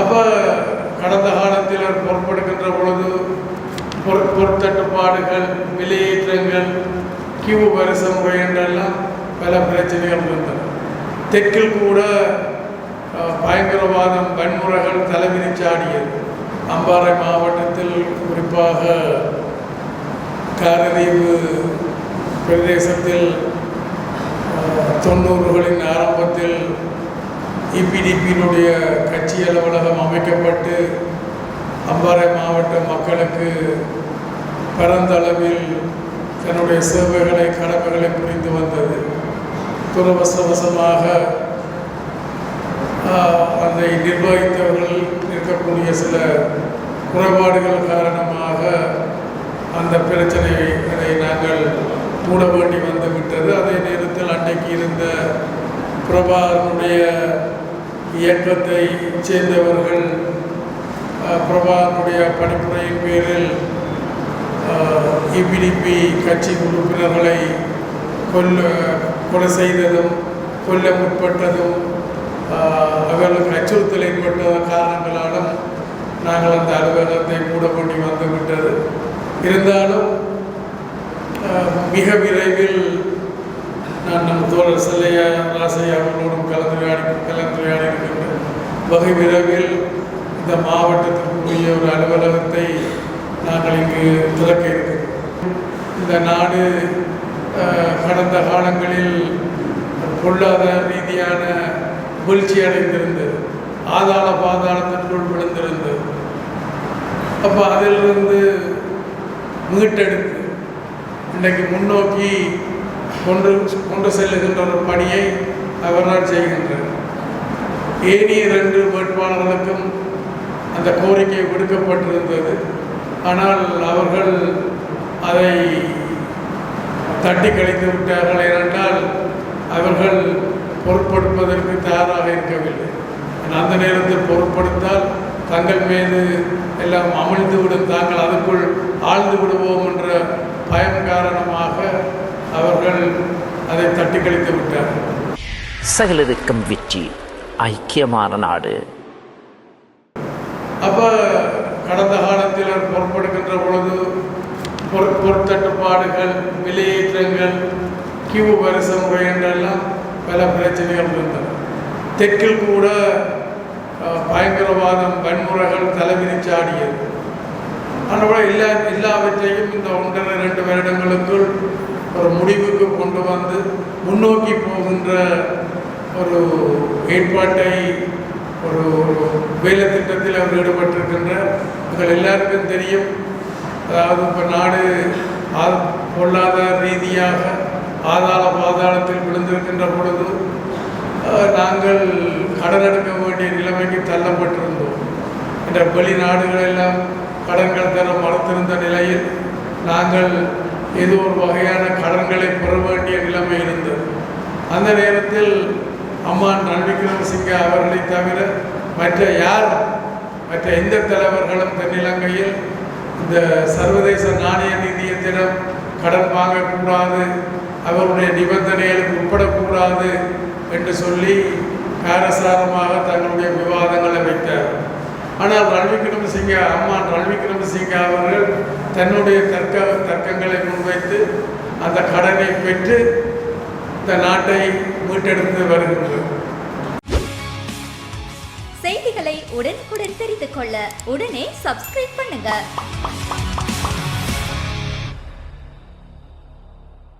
அப்போ கடந்த காலத்தில் அவர் பொழுது பொரு பொருத்தட்டுப்பாடுகள் விலையேற்றங்கள் கியூ வரிசை முறை என்றெல்லாம் பல பிரச்சனைகள் இருந்தது. தெற்கில் கூட பயங்கரவாதம் வன்முறைகள் தலைவிரிச்சாடியது. அம்பாறை மாவட்டத்தில் குறிப்பாக காரதீவு பிரதேசத்தில் தொண்ணூறுகளின் ஆரம்பத்தில் இபிடிபியினுடைய கட்சி அலுவலகம் அமைக்கப்பட்டு அம்பாறை மாவட்ட மக்களுக்கு பரந்தளவில் தன்னுடைய சேவைகளை கடமைகளை புரிந்து வந்தது. துரவசவசமாக அதை நிர்வகித்தவர்கள் இருக்கக்கூடிய சில குறைபாடுகள் காரணமாக அந்த பிரச்சனையை நாங்கள் மூட வேண்டி வந்து விட்டது. அதே நேரத்தில் அன்றைக்கு இருந்த பிரபாவனுடைய இயக்கத்தை சேர்ந்தவர்கள் ஆஹ், பிரபாகரனுடைய பணிப்புரையின் பேரில் இபிடிபி கட்சி உறுப்பினர்களை கொல்ல கொலை செய்ததும் கொல்ல முற்பட்டதும் அவர்களுக்கு அச்சுறுத்தல் ஏற்பட்ட காரணங்களாலும் நாங்கள் அந்த அலுவலகத்தை மூட வேண்டி வந்து விட்டது இருந்தாலும் மிக விரைவில் நான் நம் தோழர் செல்லையா ராசையா அவர்களோடும் கலந்துரையாடி கலந்துரையாடி வகை விரைவில் இந்த மாவட்டத்திற்குரிய ஒரு அலுவலகத்தை நாங்கள் இங்கு திறக்க இருக்கிறோம். இந்த நாடு கடந்த காலங்களில் பொருளாதார ரீதியான வீழ்ச்சி அடைந்திருந்தது ஆதாள பாதாளத்திற்குள் விழுந்திருந்தது அப்போ அதிலிருந்து மீட்டெடுத்து இன்றைக்கு முன்னோக்கி கொண்டு கொண்டு செல்லுகின்ற ஒரு பணியை அவரால் செய்கின்றனர் ஏனைய இரண்டு வேட்பாளர்களுக்கும் அந்த கோரிக்கை விடுக்கப்பட்டிருந்தது. ஆனால் அவர்கள் அதை தட்டி கழித்து விட்டார்கள் ஏனென்றால் அவர்கள் பொருட்படுப்பதற்கு தயாராக இருக்கவில்லை. அந்த நேரத்தில் பொருட்படுத்தால் தங்கள் மீது எல்லாம் அமிழ்ந்து விடும் தாங்கள் அதுக்குள் ஆழ்ந்து விடுவோம் என்ற பயம் காரணமாக அவர்கள் அதை தட்டி கழித்து விட்டார்கள். சகலருக்கும் வெற்றி. ஐக்கியமான நாடு. அப்போ கடந்த காலத்தில் அவர் பொழுது பொரு விலையேற்றங்கள் கியூ வரிச முறை என்றெல்லாம் பல பிரச்சனைகள் இருந்தது. தெற்கில் கூட பயங்கரவாதம் வன்முறைகள் தலைவிரிச்சாடியது. ஆனால் எல்லா எல்லாவற்றையும் இந்த ஒன்றரை ரெண்டு வருடங்களுக்குள் ஒரு முடிவுக்கு கொண்டு வந்து முன்னோக்கி போகின்ற ஒரு ஏற்பாட்டை ஒரு வேலை திட்டத்தில் அவர் ஈடுபட்டிருக்கின்றார் உங்கள் எல்லாருக்கும் தெரியும். அதாவது இப்போ நாடு ஆ- பொருளாதார ரீதியாக ஆதாள பாதாளத்தில் விழுந்திருக்கின்ற பொழுது நாங்கள் கடன் எடுக்க வேண்டிய நிலைமைக்கு தள்ளப்பட்டிருந்தோம். இந்த வெளிநாடுகள் எல்லாம் கடன்கள் தர மறுத்திருந்த நிலையில் நாங்கள் ஏதோ ஒரு வகையான கடன்களை பெற வேண்டிய நிலைமை இருந்தது. அந்த நேரத்தில் அம்மான் ரணில் சிங்க அவர்களை தவிர மற்ற யார் மற்ற எந்த தலைவர்களும் தென்னிலங்கையில் இந்த சர்வதேச நாணய நிதியத்திடம் கடன் வாங்கக்கூடாது அவருடைய நிபந்தனைகளுக்கு உட்படக்கூடாது என்று சொல்லி காரசாரமாக தங்களுடைய விவாதங்களை வைத்தார். ஆனால் ரணில் சிங்க அம்மான் ரணில் சிங்க அவர்கள் தன்னுடைய தர்க்க தர்க்கங்களை முன்வைத்து அந்த கடனை பெற்று இந்த நாட்டை மீட்டெடுத்து வருகின்றது செய்திகளை உடனுக்குடன் தெரிந்து கொள்ள உடனே சப்ஸ்கிரைப் பண்ணுங்க.